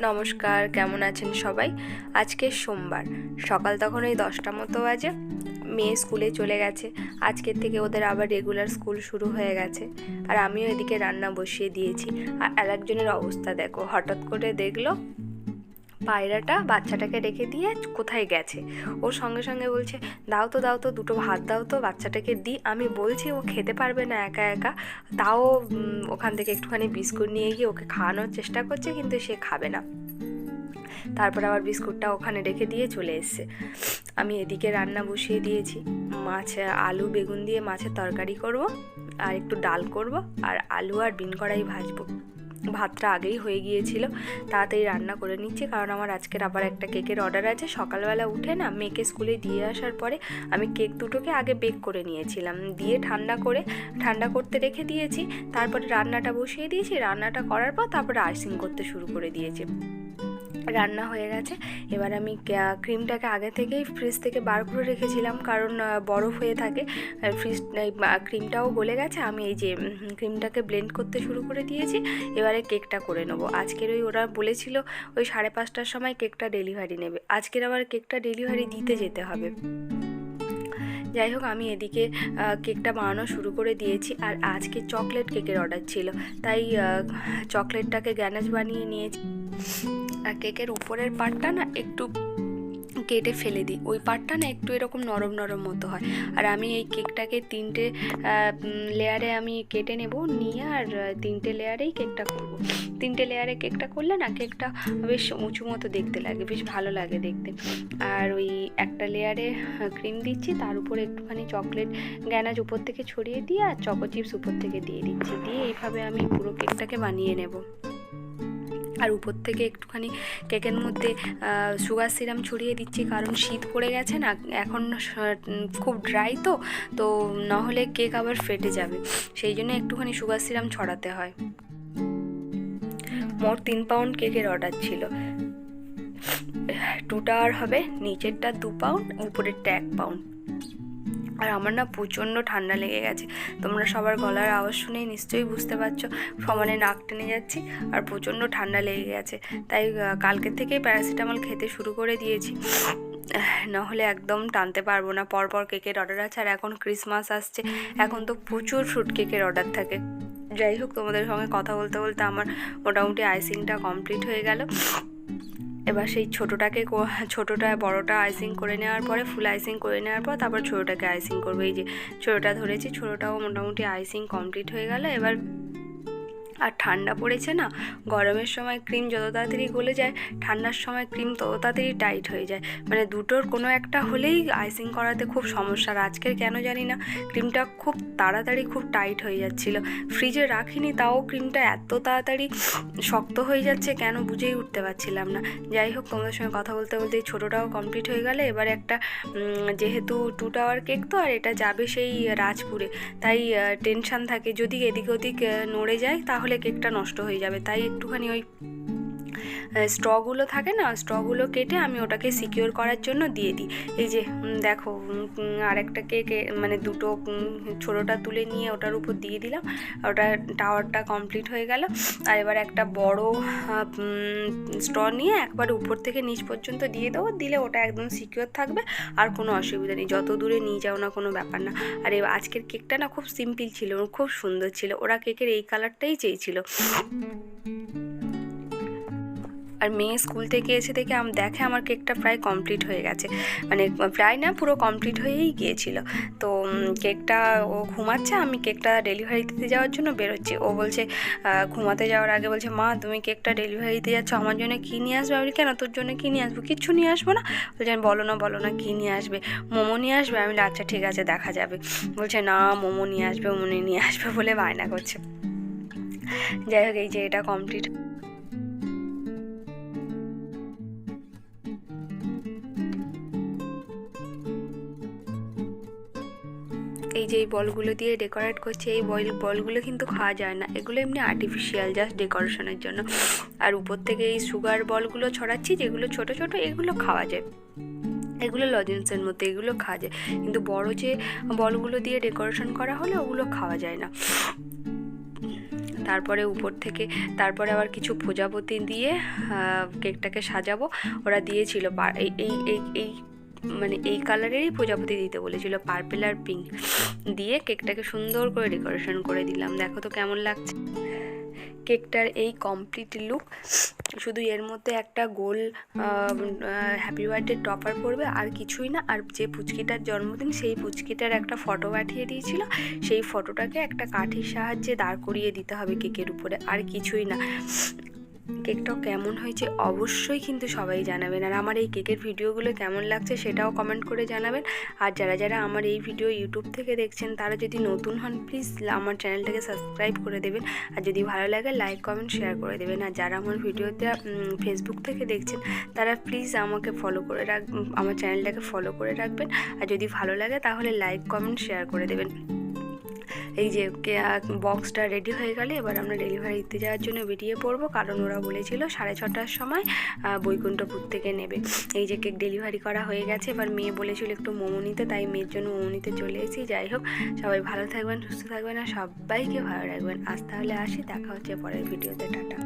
নমস্কার, কেমন আছেন সবাই? আজকে সোমবার, সকাল তখন ওই দশটা মতো বাজে, মেয়ে স্কুলে চলে গেছে, আজকের থেকে ওদের আবার রেগুলার স্কুল শুরু হয়ে গেছে, আর আমিও এদিকে রান্না বসিয়ে দিয়েছি, আর একজনের অবস্থা দেখো, হঠাৎ করে দেখল পায়রাটা বাচ্চাটাকে রেখে দিয়ে কোথায় গেছে? ওর সঙ্গে সঙ্গে বলছে, দাও তো দাও তো, দুটো ভাত দাও তো, বাচ্চাটাকে দিই আমি বলছি, ও খেতে পারবে না একা একা। তাও ওখান থেকে একটুখানি বিস্কুট নিয়ে গিয়ে ওকে খাওয়ানোর চেষ্টা করছে, কিন্তু সে খাবে না। তারপর আবার বিস্কুটটা ওখানে রেখে দিয়ে চলে এসছে। আমি এদিকে রান্না বসিয়ে দিয়েছি। মাছ, আলু, বেগুন দিয়ে মাছের তরকারি করব, আর একটু ডাল করব, আর আলু আর বিন কড়াই ভাজবো। ভাতটা আগেই হয়ে গিয়েছিল, তাড়াতাড়ি রান্না করে নিচ্ছি, কারণ আমার আজকের আবার একটা কেকের অর্ডার আছে। সকালবেলা উঠে না মেয়েকে স্কুলে দিয়ে আসার পরে আমি কেক দুটোকে আগে বেক করে নিয়েছিলাম, দিয়ে ঠান্ডা করে, ঠান্ডা করতে রেখে দিয়েছি, তারপরে রান্নাটা বসিয়ে দিয়েছি, রান্নাটা করার পর তারপরে আইসিং করতে শুরু করে দিয়েছি। রান্না হয়ে গেছে। এবার আমি ক্রিমটাকে আগে থেকেই ফ্রিজ থেকে বার করে রেখেছিলাম কারণ বরফ হয়ে থাকে। ফ্রিজ ক্রিমটাও গলে গেছে। আমি এই যে ক্রিমটাকে ব্লেন্ড করতে শুরু করে দিয়েছি। এবারে কেকটা করে নেব। আজকের ওই ওরা বলেছিল ওই সাড়ে পাঁচটার সময় কেকটা ডেলিভারি নেবে। আজকের আবার কেকটা ডেলিভারি দিতে যেতে হবে। যাই হোক, আমি এদিকে কেকটা বানানো শুরু করে দিয়েছি। আর আজকে চকলেট কেকের অর্ডার ছিল। তাই চকলেটটাকে গ্যানাজ বানিয়ে নিয়েছি। কেকের উপরের পার্টটা না একটু কেটে ফেলে দিই। ওই পার্টটা না একটু এরকম নরম নরম মতো হয়। আর আমি এই কেকটাকে তিনটে লেয়ারে আমি কেটে নেব, নিয়ে আর তিনটে লেয়ারেই কেকটা করব। তিনটে লেয়ারে কেকটা করলে না কেকটা বেশ উঁচু মতো দেখতে লাগে, বেশ ভালো লাগে দেখতে। আর ওই একটা লেয়ারে ক্রিম দিচ্ছি, তার উপরে একটুখানি চকলেট গ্যানাজ উপর থেকে ছড়িয়ে দিয়ে আর চকো চিপস উপর থেকে দিয়ে দিচ্ছি। দিয়ে এইভাবে আমি পুরো কেকটাকে বানিয়ে নেব। আর উপর থেকে একটুখানি কেকের মধ্যে সুগার সিরাম ছড়িয়ে দিচ্ছি, কারণ শীত পড়ে গেছে না, এখন খুব ড্রাই তো তো নাহলে কেক আবার ফেটে যাবে। সেই জন্য একটুখানি সুগার সিরাম ছড়াতে হয়। মোট তিন পাউন্ড কেকের অর্ডার ছিল। টুটা আর হবে, নিচেরটা দু পাউন্ড উপরেরটা এক পাউন্ড আর আমার না প্রচণ্ড ঠান্ডা লেগে গেছে। তোমরা সবার গলার আওয়াজ শুনেই নিশ্চয়ই বুঝতে পারছ, সমানে নাক টেনে যাচ্ছি আর প্রচণ্ড ঠান্ডা লেগে গেছে। তাই কালকের থেকেই প্যারাসিটামল খেতে শুরু করে দিয়েছি। নাহলে একদম টানতে পারব না। পরপর কেকের অর্ডার আছে আর এখন ক্রিসমাস আসছে। এখন তো প্রচুর ফ্রুট কেকের অর্ডার থাকে। যাই হোক, তোমাদের সঙ্গে কথা বলতে বলতে আমার মোটামুটি আইসিংটা কমপ্লিট হয়ে গেল। এবার সেই ছোটোটাকে ছোটোটা, বড়টা আইসিং করে নেওয়ার পরে ফুল আইসিং করে নেওয়ার পর তারপর ছোটোটাকে আইসিং করব। এই যে ছোটোটা ধরেছি, ছোটোটাও মোটামুটি আইসিং কমপ্লিট হয়ে গেল। এবার আর ঠান্ডা পড়েছে না, গরমের সময় ক্রিম যত তাড়াতাড়ি গলে যায়, ঠান্ডার সময় ক্রিম তত তাড়াতাড়ি টাইট হয়ে যায়। মানে দুটোর কোনো একটা হলেই আইসিং করাতে খুব সমস্যা আর আজকের কেন জানি না ক্রিমটা খুব তাড়াতাড়ি খুব টাইট হয়ে যাচ্ছিল। ফ্রিজে রাখিনি, তাও ক্রিমটা এত তাড়াতাড়ি শক্ত হয়ে যাচ্ছে কেন বুঝেই উঠতে পারছিলাম না। যাই হোক, তোমাদের সঙ্গে কথা বলতে বলতে ছোটোটাও কমপ্লিট হয়ে গেলে, এবার একটা যেহেতু টু টাওয়ার কেক তো, আর এটা যাবে সেই রাজপুরে। তাই টেনশান থাকে, যদি এদিক ওদিক নড়ে যায় তাহলে কেকটা নষ্ট হয়ে যাবে তাই একটুখানি ওই স্ট্রগুলো থাকে না, স্ট্রগুলো কেটে আমি ওটাকে সিকিওর করার জন্য দিয়ে দিই। এই যে দেখো আর একটা কেক মানে দুটো ছোটোটা তুলে নিয়ে ওটার উপর দিয়ে দিলাম। ওটা টাওয়ারটা কমপ্লিট হয়ে গেল। আর এবার একটা বড় স্ট্র নিয়ে একবার উপর থেকে নিচ পর্যন্ত দিয়ে দেবো। দিলে ওটা একদম সিকিওর থাকবে, আর কোনো অসুবিধা নেই। যত দূরে নিয়ে যাও না কোনো ব্যাপার না। আর আজকের কেকটা না খুব সিম্পল ছিল, খুব সুন্দর ছিল। ওরা কেকের এই কালারটাই চেয়েছিল। আর মেয়ে স্কুল থেকে এসে আম, দেখে আমার কেকটা প্রায় কমপ্লিট হয়ে গেছে। মানে প্রায় না পুরো কমপ্লিট হয়েই গিয়েছিল। তো কেকটা ও ঘুমাচ্ছে, আমি কেকটা ডেলিভারি দিতে যাওয়ার জন্য বেরোচ্ছি। ও বলছে ঘুমাতে যাওয়ার আগে বলছে, মা, তুমি কেকটা ডেলিভারি দিতে যাচ্ছ, আমার জন্য কী নিয়ে আসবে? আমি কেন, তোর জন্য কী নিয়ে আসব? কিচ্ছু নিয়ে আসব না? বলছে, "আমি বলো না বলো না, কী নিয়ে আসবে? মোমো নিয়ে আসবে? আমি আচ্ছা ঠিক আছে, দেখা যাবে। বলছে, না, মোমো নিয়ে আসবে, মোমো নিয়ে আসবে বলে বায়না করছে। যাই হোক, এই যে এটা কমপ্লিট এই যে এই বলগুলো দিয়ে ডেকোরেট করছে, এই বল বলগুলো কিন্তু খাওয়া যায় না। এগুলো এমনি আর্টিফিশিয়াল জাস্ট ডেকোরেশনের জন্য। আর উপর থেকে এই সুগার বলগুলো ছড়াচ্ছি, যেগুলো ছোট ছোট, এগুলো খাওয়া যায়। এগুলো লজেন্সের মধ্যে এগুলো খাওয়া যায়। কিন্তু বড় যে বলগুলো দিয়ে ডেকোরেশন করা হলে, ওগুলো খাওয়া যায় না। তারপরে উপর থেকে, তারপরে আবার কিছু প্রজাপতি দিয়ে কেকটাকে সাজাবো। ওরা দিয়েছিল এই এই এই মানে এই কালারেরই প্রজাপতি দিতে বলেছিল পার্পেল আর পিঙ্ক দিয়ে কেকটাকে সুন্দর করে ডেকোরেশন করে দিলাম। দেখো তো কেমন লাগছে। কেকটার এই কমপ্লিট লুক শুধু এর মধ্যে একটা গোল হ্যাপি বার্থডে টপার পড়বে আর কিছুই না। আর যে পুচকিটার জন্মদিন, সেই পুচকিটার একটা ফটো পাঠিয়ে দিয়েছিল। সেই ফটোটাকে একটা কাঠির সাহায্যে দাঁড় করিয়ে দিতে হবে কেকের উপরে, আর কিছুই না। কেকটাও কেমন হয়েছে অবশ্যই কিন্তু সবাই জানাবেন। আর আমার এই কেকের ভিডিওগুলো কেমন লাগছে সেটাও কমেন্ট করে জানাবেন। আর যারা যারা আমার এই ভিডিও ইউটিউব থেকে দেখছেন, তারা যদি নতুন হন প্লিজ আমার চ্যানেলটাকে সাবস্ক্রাইব করে দেবেন। আর যদি ভালো লাগে লাইক কমেন্ট শেয়ার করে দেবেন। আর যারা আমার ভিডিওতে ফেসবুক থেকে দেখছেন, তারা প্লিজ আমাকে ফলো করে রাখ আমার চ্যানেলটাকে ফলো করে রাখবেন। আর যদি ভালো লাগে, তাহলে লাইক কমেন্ট শেয়ার করে দেবেন। এই যে বক্সটা রেডি হয়ে গেলে এবার আমরা ডেলিভারি দিতে যাওয়ার জন্য বেরিয়ে পড়ব। কারণ ওরা বলেছিল সাড়ে ছটার সময় বৈকুণ্ঠপুর থেকে নেবে। এই যে কেক ডেলিভারি করা হয়ে গেছে। এবার মেয়ে বলেছিল একটু মোমো নিতে, তাই মেয়ের জন্য মোমো নিতে চলে এসেছি। যাই হোক, সবাই ভালো থাকবেন, সুস্থ থাকবেন, আর সবাইকে ভালো রাখবেন। আজ তাহলে আসি, দেখা হচ্ছে পরের ভিডিওতে টাটা।